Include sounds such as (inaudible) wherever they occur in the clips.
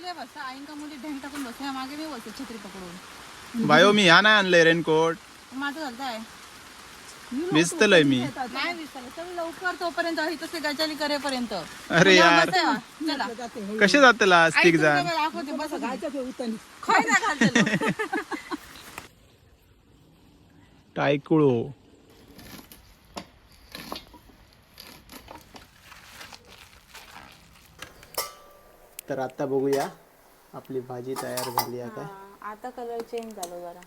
पहिले मुली ढेंग टाकून मागे मी छत्री पकडून. बायो मी ह्या नाही आणलंय रेनकोट. माझं झालं आहे भिजतलंय मी. नाही दिसलं चल लवकर तोपर्यंत ही तसे गजाली करेपर्यंत. अरे यार. बसा, चला. कसे जातला आई स्टिक तुमच्या जाण वेळी दाखवते बसा टायकुळो तर आता बघूया आपली भाजी तयार झाली आहे काय? आता कलर चेंज झालो जरा.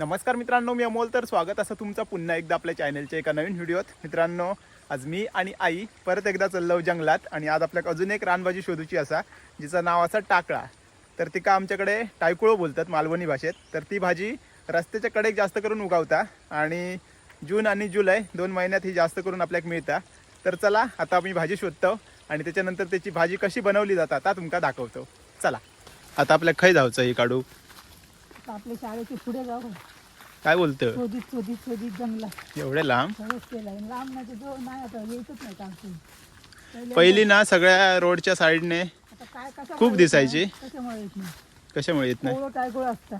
नमस्कार मित्रांनो मी अमोल. तर स्वागत. असं तुमचं पुन्हा एकदा आपल्या चॅनलच्या एका नवीन व्हिडिओत मित्रांनो आज मी आणि आई परत एकदा चाललो जंगलात आणि आज आपल्याक अजून एक रानभाजी शोधूची असा जिचं नाव असा टाकळा. तर ती का आमच्याकडे टायकुळो बोलतात मालवणी भाषेत. तर ती भाजी रस्त्याच्या कडेक जास्त करून उगावता आणि जून आणि जुलै दोन महिन्यात ही जास्त करून आपल्याक मिळता. तर चला आता आम्ही भाजी शोधतो आणि त्याच्यानंतर त्याची भाजी कशी बनवली जाता आता तुमका दाखवतो. चला आता आपल्याक खय जाऊचं ही काढू. आपल्या शाळेचे पुढे जाऊ. काय बोलतं शोधित शोधित शोधित जंगला. एवढे लांब? सगळंच केलंय लांब नाही तर जो नाही आता यायचंच नाही काम पहिले ना सगळ्या रोडच्या साईडने आता काय कसं खूप दिसायची. कशामुळे येत नाही? कशामुळे येत नाही? कोवळं टायगोळ असता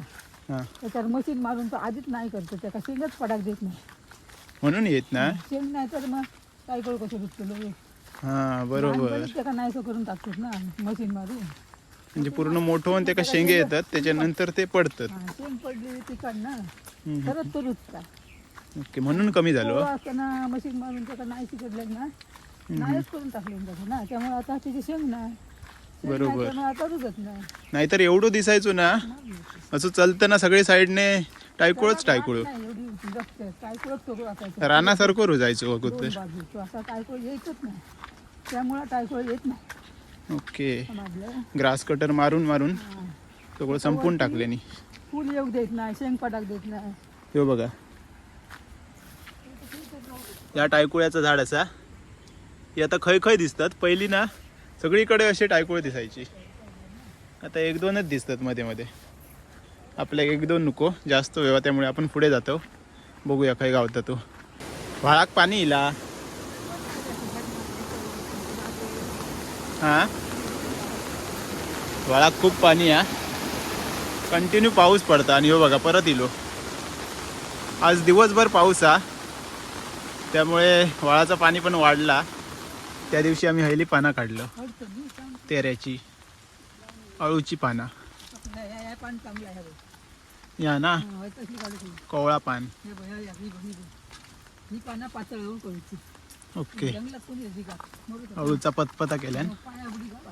हा. त्याच्यावर मशीन मारून तो आधीच नाही करतो. त्याला शेंगच पडाक देत नाही. म्हणून येत ना? शेंग नाही तर मग टायगोळ कसे विकतो हा? बरोबर. त्याला नाहीसं करून टाकतात ना मशीन मारून म्हणजे पूर्ण मोठं होऊन ते का शेंगे येतात त्याच्यानंतर ते पडतात. हा, शेंग पडली हम्म. खरंच तो रुचता ओके म्हणून कमी झालो कोवळं असताना मशीन मारून त्याला नाही शिकडलं ना नाहीच करून टाकले त्याचं ना त्यामुळे आता त्याची शेंग नाही शेंग नाही बरोबर. त्यामुळे आता रुजत नाही. नाहीतर एवढं दिसायचो ना असं चालतं ना सगळे साईडने टायकुळच टायकुळ. रानासारखं रुजायचो अगोदर असा टायकुळ यायचंच नाही. त्यामुळे टायकुळ येत नाही. ओके. ग्रास कटर मारून मारून. सगळं संपून टाकले नी फुल येऊ देत नाही शेंग पटाक देत नाही. हो बघा. या टायकुळ्याचं झाड असा. ही आता खय खय दिसतात. पहिली ना सगळीकडे असे टायकुळे दिसायची. आता एक दोनच दिसतात मध्ये मध्ये. आपल्या एक दोन नको जास्त वेवा त्यामुळे आपण पुढे जातो. बघूया काही गावता तो व्हाळाक पाणी इला. हा? व्हाळाक खूप पाणी आहे कंटिन्यू पाऊस पडता आणि हो बघा परत इलो. आज दिवसभर पाऊस हा. त्यामुळे वाळाचं पाणी पण वाढला. त्या दिवशी आम्ही हैली पानं काढलं. तेऱ्याची. अळूची पानं. आपलं या- या. या ना हा. कोवळा पान. हे या- या, ही ही. ही पातळ येऊन ओके? अळूचा पतपता उडी घाला.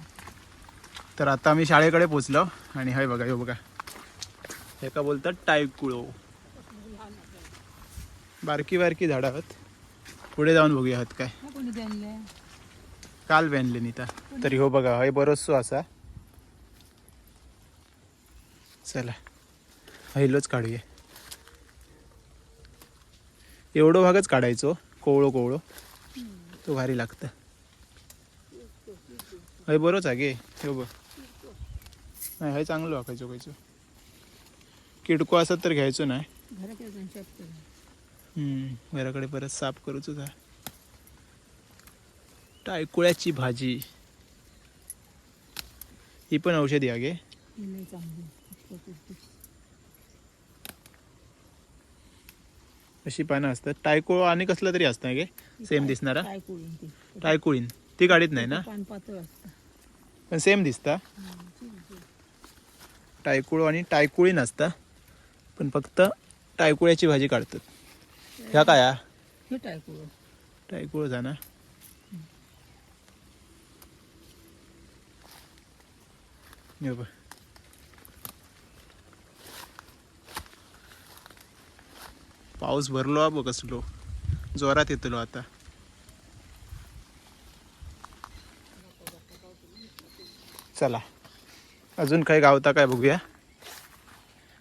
तर आता आम्ही शाळेकडे पोचलो आणि हय बघा हे बघा. हे का बोलतात टायकुळो. बारकी बारकी झाडं आहेत. पुढे जाऊन बघूया आहात काय. हा, काल बांधले नीता. तरी हो बघा हय बरोचसो असा. चला. हैलोच काढूया. एवढं भागच काढायचो कोवळो कोवळो. तो भारी लागतं. हय बरोच आहे गे हो बघ. नाही हय चांगलं वाकायचो खायचो किडको असत तर घ्यायचो नाही. घराकडे परत साफ करूच टायकुळ्याची भाजी. ही पण औषधी आहे गे ही लई चांगली अशी पानं असतात. टायकुळ आणि कसलं तरी असतं गे सेम दिसणारा? टायकुळीन. ती गाडीत नाही ना? पण सेम दिसता. टायकुळ आणि टायकुळीन असता. पण फक्त टायकुळ्याची भाजी काढतात. ह्या काय टायकुळ. टायकुळ जाना हे पाऊस भरलो बघ कसलो. जोरात येतलो आता. चला. अजून काही गावता काय बघूया?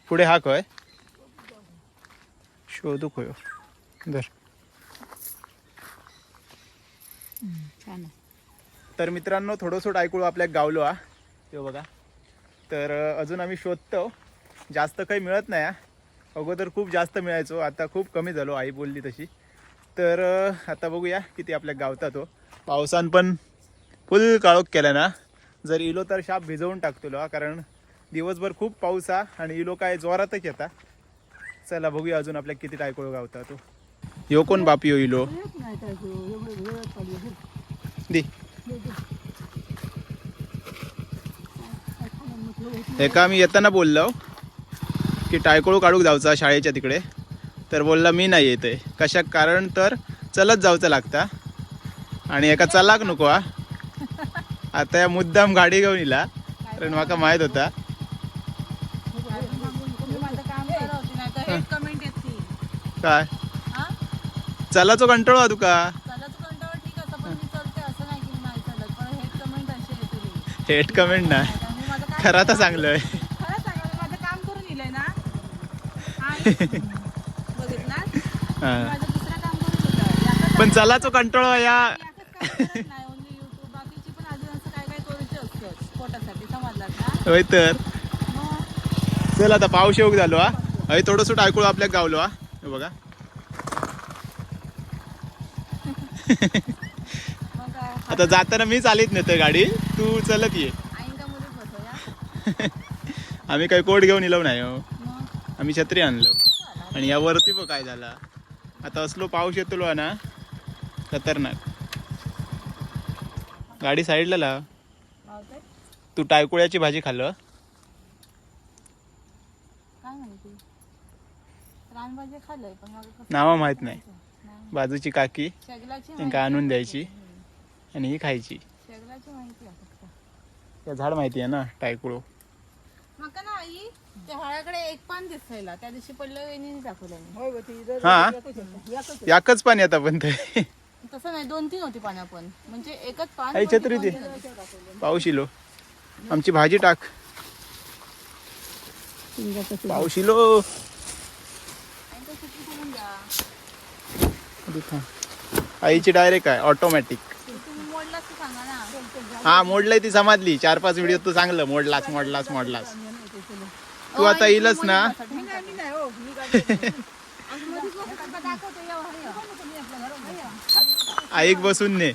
पुढे हा काय शोधू खयो धर. तर मित्रांनो थोडंसं टायकुळ आपल्या गावलो हा. ते बघा. तर अजून आम्ही शोधतो. जास्त काही मिळत नाही. अगोदर खूप जास्त मिळायचो आता खूप कमी झालो आई बोलली तशी. तर आता बघूया किती आपल्या गावता तो हो. पावसान पण फुल काळोख केला ना. जर इलो तर शाप भिजवून टाकतो हो, हा कारण दिवसभर खूप पाऊस हा आणि इलो काय जोरातच येता. चला बघूया अजून आपल्या किती टायकोळ गावता तो हो. यो कोण बाप हो इलो? नाही दे एका मी येताना बोललो? की टायकोळ काढूक जाऊचा शाळेच्या तिकडे. तर बोलला मी नाही येते कशा कारण तर चलत जाऊचं लागता. आणि एका चलाक नको हा. आता या मुद्दाम गाडी घेऊन इला कारण माका माहीत होता. काय? चलाचो कंटाळो हा तुका. आहे हेट कमेंट ना. खरं तर चांगलं खरं करूचे असतं पोटासाठी समजलात ना होय तर. चल आता पाऊस येऊक झालो हा. थोडंसं टायकोळ आपल्या गावलो हा. बघा. आता जाताना मी चालीत नेतोय गाडी. तू चलत ये. आम्ही काही कोट घेऊन इलो नाही हो. आम्ही छत्री आणलो. आणि या वरती बघ काय झाला. आता असलो पाऊस येतलो ना खतरनाक. गाडी साईडला मावते तू टायकुळ्याची भाजी खाल्लं पण मला कसं नावं माहीत नाही. बाजूची काकी त्यांका आणून द्यायची आणि ही खायची. झाड माहिती आहे ना टायकुळो. मका ना आई त्या हळाकडे एक पान दिसायला त्या दिवशी पडलं वेणीने दाखवलं मी होय बघ, ती इथं हा? एकच येतं. एकच. याकच पाणी आता पण ते तसं नाही दोन तीन होती पानं पण म्हणजे एकच पान आई छत्री दोन दे. तीन होती. पाऊस इलो आमची भाजी टाक. पाऊस इलो आणि तो छत्री सोडून द्या आईची डायरेक्ट आहे ऑटोमॅटिक तुम्ही मोडलाच तर सांगा ना हा मोडलंय ती समाजली चार पाच व्हिडिओ तू चांगलं मोडलास मोडलास मोडलास तू आता येईलच ना. हो. आईक बसून ने.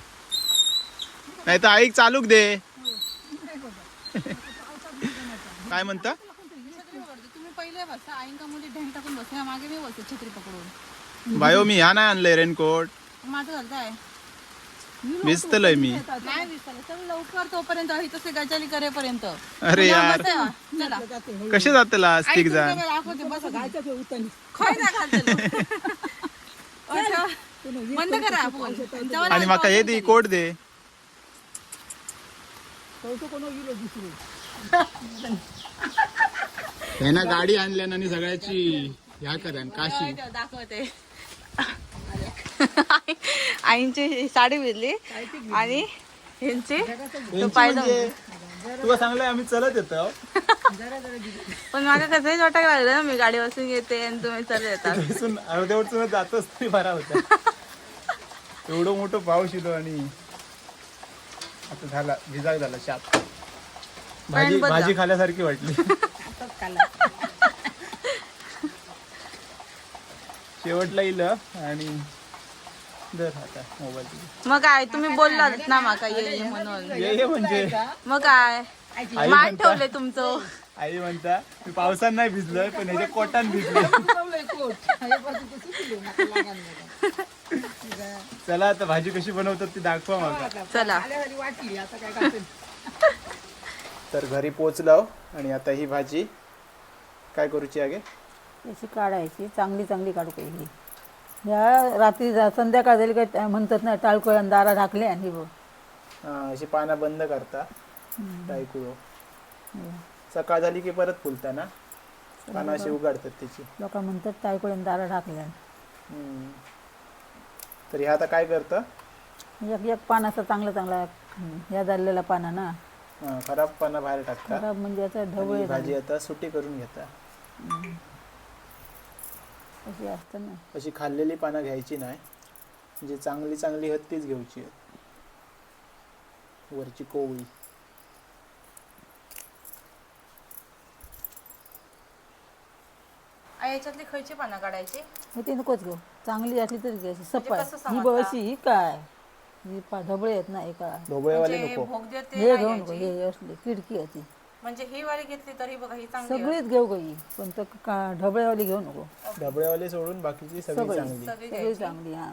नाही तर आईक चालूक दे. काय म्हणता? बायो मी ह्या नाही आणलंय रेनकोट माझं आहे भिजतलंय मी. नाही लवकर तोपर्यंत ही तसे गजाली करेपर्यंत. अरे यार. चला. जाते. कसे जातेला स्टिक तुमच्याकडे दाखवते बसा. खाय ना घालते (laughs) अच्छा. बंद करा आणि माका हे दे कोट दे. हे ना गाडी आणल्या आणि सगळ्याची ह्या करा काशी. दाखवते. आईंची साडी भिजली आणि ह्यांची तो पायदा तुला सांगलंय आम्ही चलत येतो. पण मला कसंही वाटायला लागलं ना मी गाडी बसून येते आणि तुम्ही चल येतात (laughs) इथून अर्धवटून जातोच तरी बरा होता. (laughs) एवढं मोठं पाऊस येतो आणि आता झाला भिजाक झाला शाप. भाजी बदला. भाजी खाल्यासारखी वाटली. (laughs) शेवटला येईल आणि दर आता मोबाईल मग काय तुम्ही बोललात ना माका ये ये म्हणून. ये ये म्हणजे. मग काय? आई मान ठेवले तुमचं. आई म्हणता मी पावसात नाही भिजलोय पण ह्याच्या कोटान भिजलो. उतरवलंय कोट. हे बाजू ते सुटले, नका लागायला नका. चला आता भाजी कशी बनवतात ती दाखवा मला चला. तर घरी पोचलो आणि आता ही भाजी. काय करूची आगे? अशी काढायची चांगली चांगली काढू पाहिजे या रात्री जा- संध्याकाळ झाली काय त्या म्हणतात ना टाळकोळ्यान दारा ढाकले आणि बघ. हा, अशी पानं बंद करता टायकुळो सकाळ झाली की परत फुलता ना? पानं अशी उघडतात त्याची. लोक म्हणतात टाळकोळ्यान दारा ढाकल्या हम्म. तर ह्या आता काय करतं? एक एक पान असं चांगलं चांगला या झालेला पाना ना. हा, खराब पानं बाहेर टाकता. खराब म्हणजे आणि ढवळे ही भाजी आता सुटी करून घेता. अशी असतं ना. अशी खाल्लेली पानं घ्यायची नाही. म्हणजे चांगली चांगली हत तीच घ्यायची आहेत. वरची कोवळी. याच्यातली खयची पानं काढायची? मग ते नकोच घेऊ. चांगली असली तरी घ्यायची म्हणजे कसं ही समजता? बळशी ही काय? ही पा ढबळे आहेत ना एका ढोबळेवाले म्हणजे नको. भोग देते हे नाही घेऊ नको घ्यायची. हे असली किडकी आहे ती. म्हणजे ही वाली घेतली तरी बघा ही चांगली आहे. सगळीच घेऊ गई पण तर का ढबळेवाली घेऊ नको. ढबळेवाले सोडून बाकीची सगळी. चांगली. सगळी सगळी घ्यायची. चांगली हा.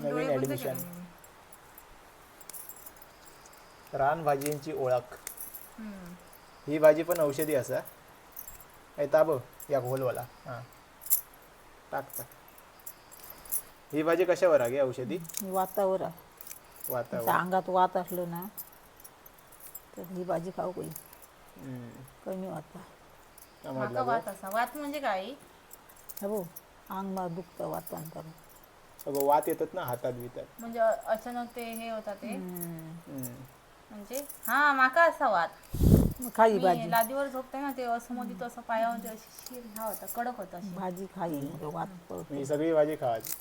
नवीन ऍडमिशन रान भाजींची ओळख. हम्म. ही भाजी पण औषधी असा. ए ताब या होलवाला हां. टाक टाक. ही भाजी कशावर आहे गे औषधी? वातावर आहे. वातावरण अंगात वात असलं ना तर ही भाजी खाऊ काही हम्म. कमी वाता वात असा? वात म्हणजे काय? हे भाऊ अंग मा दुखतं वातांतर. अगं वात येतात ना हातात बितात. म्हणजे अ- अचानक ते हे होता ते. हम्म. म्हणजे? हा माका असा वात. खाई मी भाजी. लादीवर झोपते ना ते असं मध्ये तो असं पायामध्ये अशी शीर ह्या होता कडक होता अशी. भाजी खाई म्हणजे वात पळतो. ही सगळी भाजी खावायची.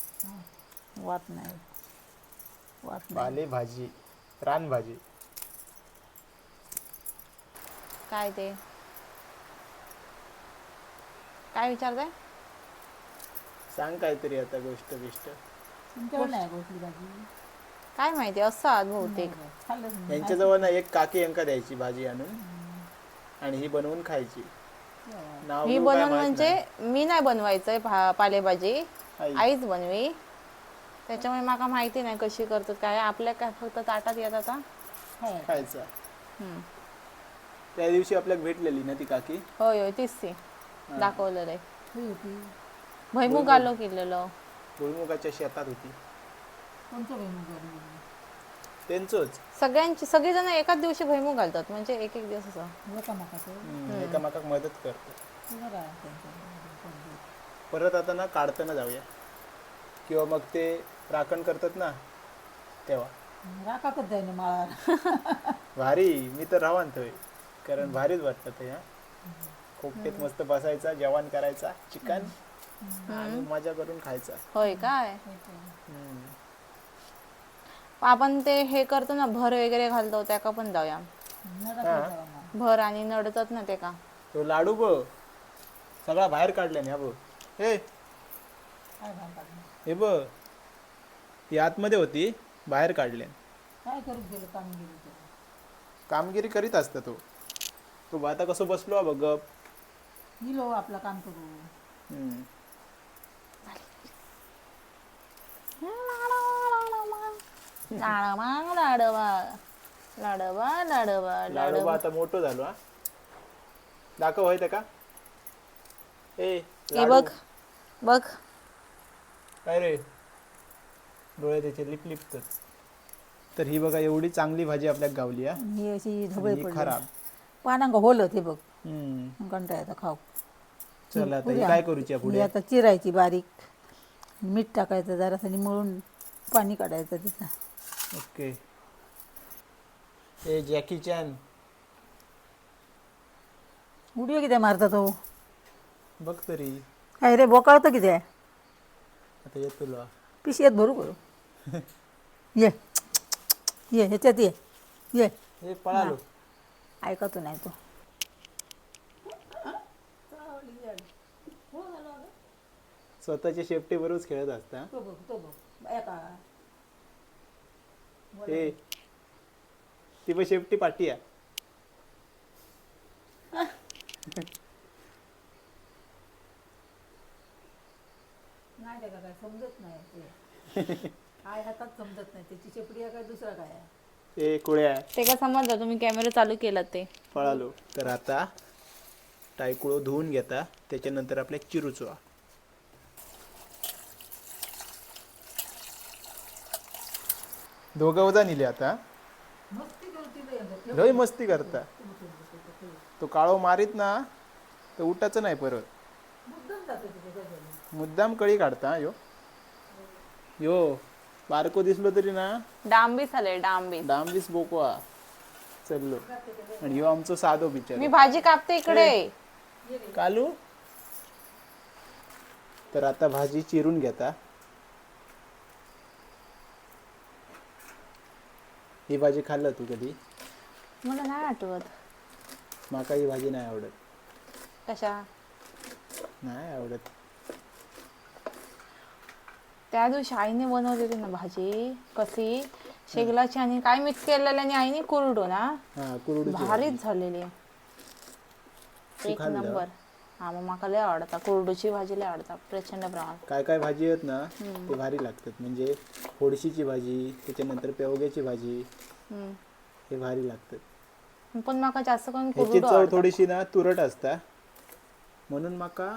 वात नाही. वात नाही. पाले भाजी रान भाजी काय ते? काय विचारताय? सांग काहीतरी आता गोष्ट बिष्ट. तुमच्याकडे नाही गोष्टी भाजी? काय माहिती असं बहुतेक खाल्लंच नाही यांच्याजवळ ना एक काकी यांका द्यायची भाजी आणून. आणि ही बनवून खायची. नाव मी बिव काय बनवून माहीत म्हणजे मी नाही बनवायचंय भा- पालेभाजी. आई. आईच बनवी. त्याच्यामुळे माका माहिती नाही कशी करतात काय. आपल्या काय फक्त ताटात येत आता नाही. खायचा. हम्म. त्या दिवशी आपल्याला भेटलेली ना ती काकी? होय होय तीच ती. दाखवलेलं आहे भैमुग आलो केलेलं. भुईमुगाच्या शेतात होती. कोणतं भुईमुग? त्यांचंच. सगळ्यांची सगळेजण एकाच दिवशी भैमुग घालतात म्हणजे एक एक दिवस असं. हम्म, एकामेकाक मदत करतो. त्यांचं? परत आता ना काढताना जाऊया. किंवा मग ते राखण करतात ना तेव्हा. राखाकच जाईन माळा. भारी मी तर राहून थोय कारण भारीच वाटतं ते हा. खोपटेत मस्त बसायचा जेवण करायचा चिकन आणि मजा करून खायचा. होय काय? हम्म. आपण ते हे करतो ना भर वगैरे घालतो त्याका पण जाऊया. हा. भर आणि नडतात ना ते का तो लाडू ब सगळा बाहेर काढला ना बघ हे. हे ब ती आतमध्ये होती बाहेर काढले. काय करू गेलं कामगिरी ते? कामगिरी करीत असता तो. तो आता कसं बसलो हा बघ गप. गेलो आपलं काम करू. हम्म. लाडवा लाडवा लाडवा लाडवा लाडोबा लाडवा. आता मोठं झालो हा. दाखव होय का? ए हे लाडू. बघ. बघ काय रे? डोळे त्याचे लिप लिपतात तर. ही बघा एवढी चांगली भाजी आपल्याला गावली हा. ही अशी ढबळे ही पडली. खराब. पानांग होलं ते बघ. हम्म. कंटाळा येतं खाऊ. चल आता पुढे ही काय करूची ही आता चिरायची बारीक. मीठ टाकायचं जरासं आणि मळून पाणी काढायचं तिथं. ओके. ए जॅकी चॅन उडी किती मारता तो? बघ तरी. काय रे बोकाळतं किती? आता येत तुला पिशयात भरू करू ये. ये ह्याच्यात ये. ये. हे पळालो. ऐकतो नाही तो. स्वतःच्या शेपटी बरोबर खेळत असता. तो बघ तो बघ. एका ए ती पण शेपटी पाठी आहे. (laughs) नाही काय समजत नाही ते. काय हातात समजत नाही. त्याची शेपडी आहे काय दुसरा काय आहे? कुळ्या ते का समजलं? तुम्ही कॅमेरा चालू केला ते. पळालो. तर आता टायकुळो धुवून घेता. त्याच्यानंतर आपल्या चिरूचो दोघं वजा नेले आता. मस्ती करती लय. मस्ती करता. तो काळो मारीत ना तर उठायचं नाही परत. मुद्दाम जातं तिथे गजाली. मुद्दाम कळी काढता यो. यो बारको दिसलो तरी ना. डांबीस आले डांबीस. डांबीस बोकवा. चललो. आणि ह्यो आमचो साधो बिचार. मी भाजी कापते इकडे. कालू. तर आता भाजी चिरून घेता. ही भाजी खाल्लं तू कधी? मला नाही आठवत. माका ही भाजी नाही आवडत. कशा? नाही आवडत. त्या दिवशी आईने बनवलेली ना भाजी कशी? शेगलाची आणि काय मिक्स केलेलं आणि आईने कुरडो ना? हा कुरडू भारीच झालेली. एक खाल्लं? नंबर. हा मग माका लय आवडता. कुरडूची भाजी लय आवडता. प्रचंड प्रमाणात. काय काय भाजी आहेत ना ते भारी लागतात. म्हणजे फोडशीची भाजी त्याच्यानंतर पेवग्याची भाजी हम्म. हे भारी लागतात. पण माका जास्त करून ह्याची कुरडू चव आवडता. थोडीशी ना तुरट असता. म्हणून माका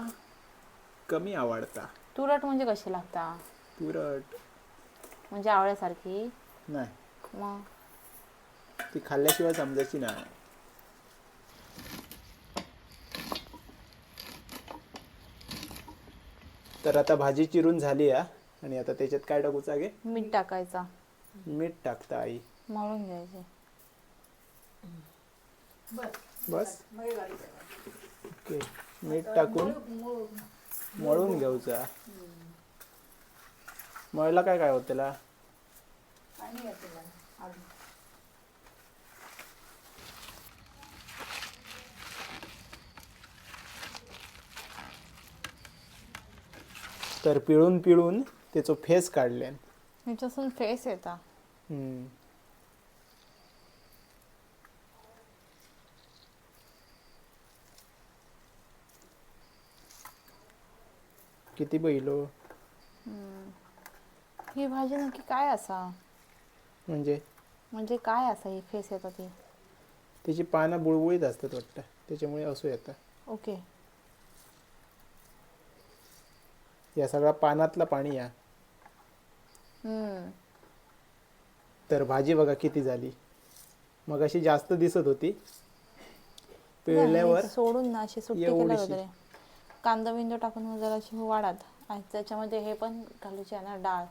कमी आवडता. तुरट म्हणजे कशी लागता? तुरट. म्हणजे आवळ्यासारखी? नाही. मग? ती खाल्ल्याशिवाय समजायची नाही. तर आता भाजी चिरून झाली आहे आणि आता त्याच्यात काय टाकू चागे? मीठ टाकायचा. मीठ टाकता आई. मळून घ्यायचे. बस. ओके. मीठ टाकून मळून घ्यायचा. मळला काय काय होत त्याला? तर पिळून पिळून त्याचं फेस काढले. ह्याच्यासून फेस येता. किती बैलो? ही भाजी नक्की काय असा? म्हणजे? म्हणजे काय असा ही फेस येता ती? त्याची पानं बुळबुळीत असतात वाटतं. त्याच्यामुळे असं येतं. ओके. या सगळ्या पानातला पाणी या. हम्म. तर भाजी बघा किती झाली. मग अशी जास्त दिसत होती. पिळल्यावर सोडून ना अशी सुट्टी एवढीशी. वगैरे. कांदा बिंदू टाकून जरा अशी वाढात. आणि त्याच्यामध्ये हे पण घालूची आहे ना डाळ.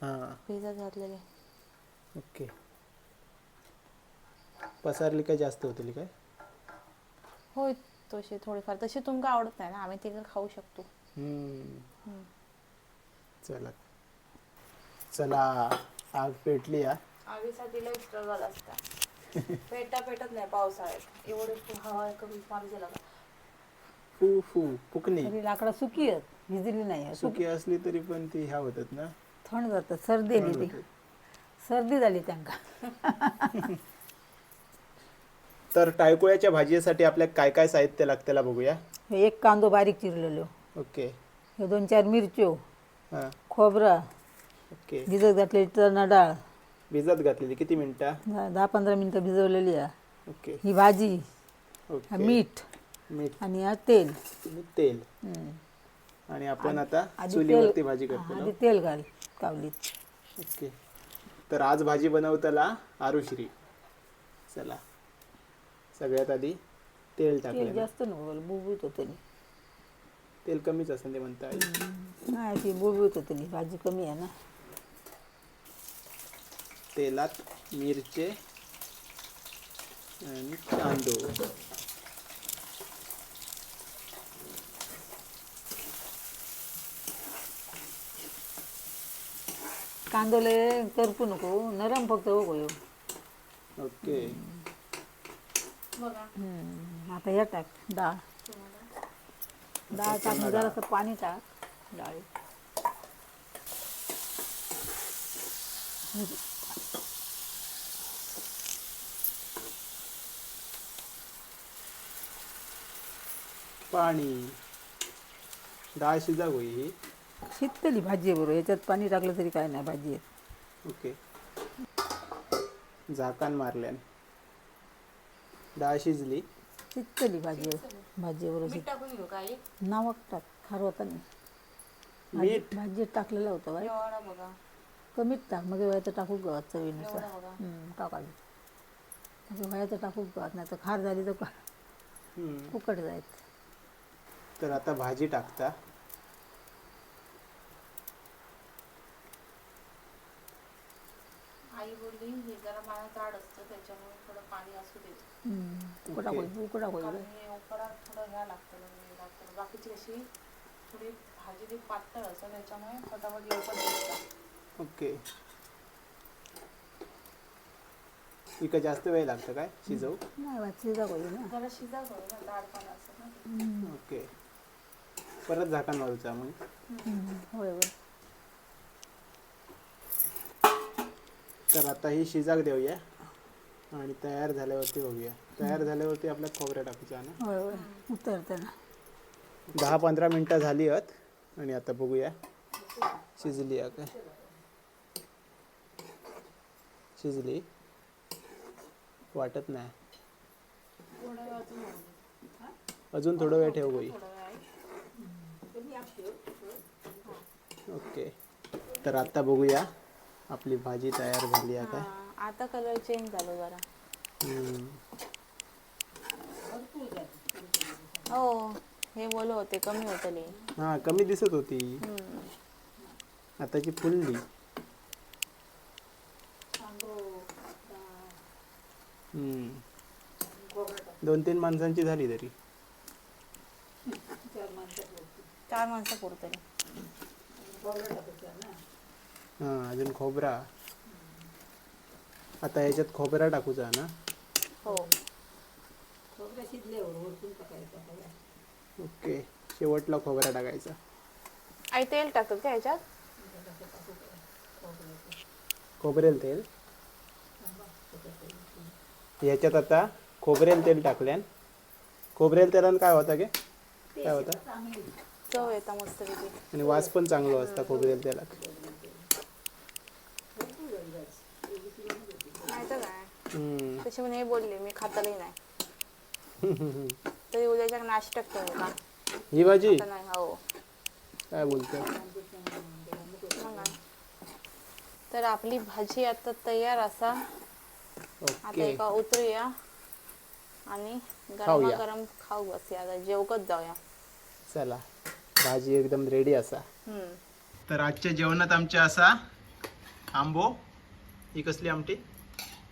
हां. भिजत घातलेली. ओके. पसारली काय जास्त होतील काय? होय तशी थोडीफार. तशी तुमका आवडत नाही ना आम्ही तिला खाऊ शकतो. हम्म. चला. चला आग पेटली या आगीसाठी लय स्ट्रगल असता. पेटा पेटत नाही पावसाळ्यात. एवढे हवा कमी पाहिजे फू फू फुकणी. तरी लाकडं सुकी आहेत भिजली नाही आहेत. सुकी असली तरी पण ती ह्या होतात ना. थंड जातात सर्दी आली ती. सर्दी झाली त्यांका तर टायकोळ्याच्या भाजीसाठी आपल्याला काय काय साहित्य लागतं त्याला बघूया? हे एक कांदो बारीक चिरलेलो. ओके. हे दोन चार मिरच्यो हां. खोबरा ओके. भिजत घातलेली चणा डाळ. भिजत घातलेली किती मिनिटं? दहा दहा पंधरा मिनटं भिजवलेली आहे. ओके. ही भाजी हा ओके. मीठ मीठ. आणि हा तेल. आणि तेल. हम्म. आणि आपण आता आधी चुलीवरती तेल भाजी हा, करतो ना? आधी तेल घाल कावलीत ओके. तर आज भाजी बनवताला आरुश्री. चला. सगळ्यात आधी तेल तेल टाकलं जास्त नको बुबुत होतं तेल कमीच असेल ते म्हणता नाही ती बुबुत होतं भाजी कमी आहे ना. तेलात मिरचे आणि तांदूळ. कांदोले करपू नको नरम फक्त हो गयो ओके. आता हे टाक. डाळ डाळ टाक जरासं पाणी टाक. डाळी. पाणी. डाळ शिजा होई. ही शिजतली भाजी आहे बरोबर याच्यात पाणी टाकलं तरी काय नाही भाजी आहे. ओके. झाकण मारल्यान. डाळ शिजली. शिजतली भाजी आहे. भाजी बरोबर टाकून घेऊ काही नावक टाक खार होता नाही मीठ? भाजीत टाकलेला होता बाई. एवढा बघा. कमीत टाक मग व्हायचं टाकू गवत चवीनुसार एवढा बघा. मग व्हायचं टाकू गवत नाही तर खार झाली तर हम्म. फुकट जायचं तर आता भाजी टाकता आई बोलली हे जरा मला जाड असतं त्याच्यामुळे थोडं पाणी असू दे उकडा ओके. उकडा कारण हे उकडा थोडं घ्या लागतं म्हणजे लागतं बाकीची कशी थोडी भाजी ती पातळ असतं त्याच्यामुळे फटाफट लवकर शिजतं. ओके इका जास्त वेळ लागतं काय शिजवू नाही ना जरा शिजा गं ना डाळ पण असं ना ओके परत झाकण मारूचा मग होय होय तर आता ही शिजाक देऊया आणि तयार झाल्यावरती बघूया. तयार झाल्यावरती आपल्या खोबऱ्या टाकूचा ना? होय होय. उतरते ना. दहा पंधरा मिनटं झाली आहेत आणि आता बघूया. शिजली आहे काय? शिजली. वाटत नाही. अजून थोडा वेळ ठेव गोई ओके. तर आता बघूया आपली भाजी तयार झाली आहे काय? आता कलर चेंज झालो जरा. हो हे बोल होते कमी होतले हा कमी दिसत होती. आताची फुलली. हम्म. दोन तीन माणसांची झाली तरी. चार माणसं पुरतले. हा अजून खोबरा. आता याच्यात खोबरा टाकूचा ना. हो. ओके. शेवटला खोबरा टाकायचा. आई तेल टाकतात का ह्याच्यात खोबरेल तेल. ह्याच्यात आता खोबरेल तेल टाकल्यान. खोबरेल तेलान काय होता गे? काय होता? चव येता मस्त आणि वास पण चांगलो असता खोबरेल तेलात माहिती काय हम्म. तशी हे बोलले मी खातलही नाही. तरी उद्याच्या नाश्त्यात ठेवू का? ही भाजी? नाही हो. काय बोलतो? मग काय. तर आपली भाजी आता तयार असा. आता ओके. एका उतरूया आणि खाऊया. गरमागरम खाऊ बसूया आता जेवकच जाऊया. चला. भाजी एकदम रेडी असा. हम्म. तर आजच्या जेवणात आमच्या असा आंबो. ही कसली आमटी?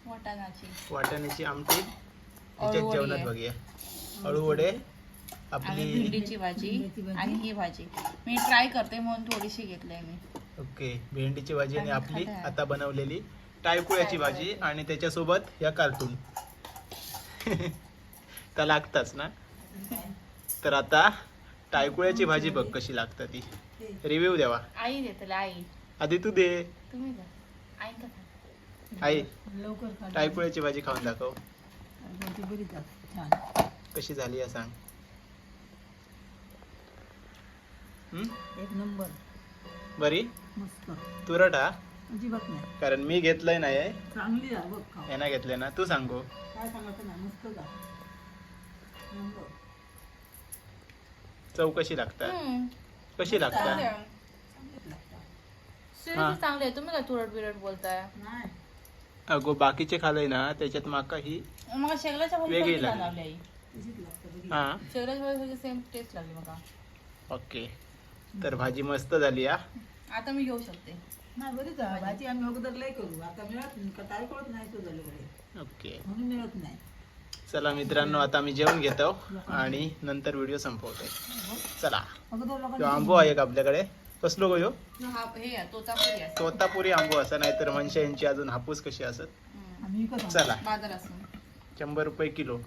वाटाणाची वाटाण्याची आमटी. अळूवडी जेवणात आहे. बघूया. अळूवडे आणि आपली भेंडीची भाजी आणि ही भाजी. मी ट्राय करते म्हणून थोडीशी घेतली मी. ओके भेंडीची भाजी आणि आणि आपली खाताय. आता बनवलेली टायकुळ्याची भाजी आणि त्याच्यासोबत या कार्टून. (laughs) त्या लागताच ना? तर आता टायकुळ्याची भाजी बघ कशी लागतं ती. रिव्ह्यू द्यावा. आई देतले आई. आधी तू दे. तुम्ही द्या. आई का? आई टायकुळ्याची भाजी खाऊन दाखव. भाजी बरी जात छान. कशी झाली आहे सांग. हम्म? एक नंबर. बरी? मस्त. तुरट? हा कारण मी घेतलंय नाही यांना घेतलंय ना तू सांगू. चव कशी लागतात कशी लागतात लागतं. हा. चांगले आहे तुम्ही काय तुरट बिरट बोलताय? नाही. अगो बाकीचे खाल्लंय ना त्याच्यात माका ही मग शेगलाच्या भाजी वेगळी लागली. हा? शेगलाच्या सेम टेस्ट लागली मला ओके. तर भाजी मस्त झाली हा? आता मी घेऊ शकते. नाही बरीच आहे भाजी आम्ही अगोदर लय करू. आता मिळत नाही का काय कळत नाही तो झाले ओके. म्हणून मिळत नाही. चला मित्रांनो आता मी जेवण घेतो आणि नंतर व्हिडिओ संपवतोय चला. अगोदर तो लोकांनी आंबो आहे का आपल्याकडे. कसलो गो ह्यो? हा हे तोतापुरी आंबो असा नाहीतर मनशा यांची अजून हापूस कशी असत. चला. शंभर रुपये किलो.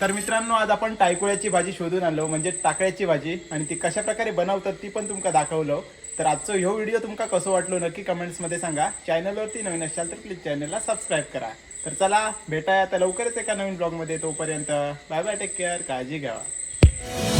तर मित्रांनो आज आपण टायकुळ्याची भाजी शोधून आलो म्हणजे टाकळ्याची भाजी. आणि ती कशा प्रकारे बनवतात ती पण तुमका दाखवलं. तर आजचा ह्यो व्हिडिओ तुमका कसं वाटलो नक्की कमेंट्समध्ये सांगा. चॅनलवरती नवीन असाल तर प्लीज चॅनलला सबस्क्राईब करा. तर चला भेटाय आता लवकरच एका नवीन ब्लॉगमध्ये तोपर्यंत बाय बाय टेक केअर काळजी घ्यावा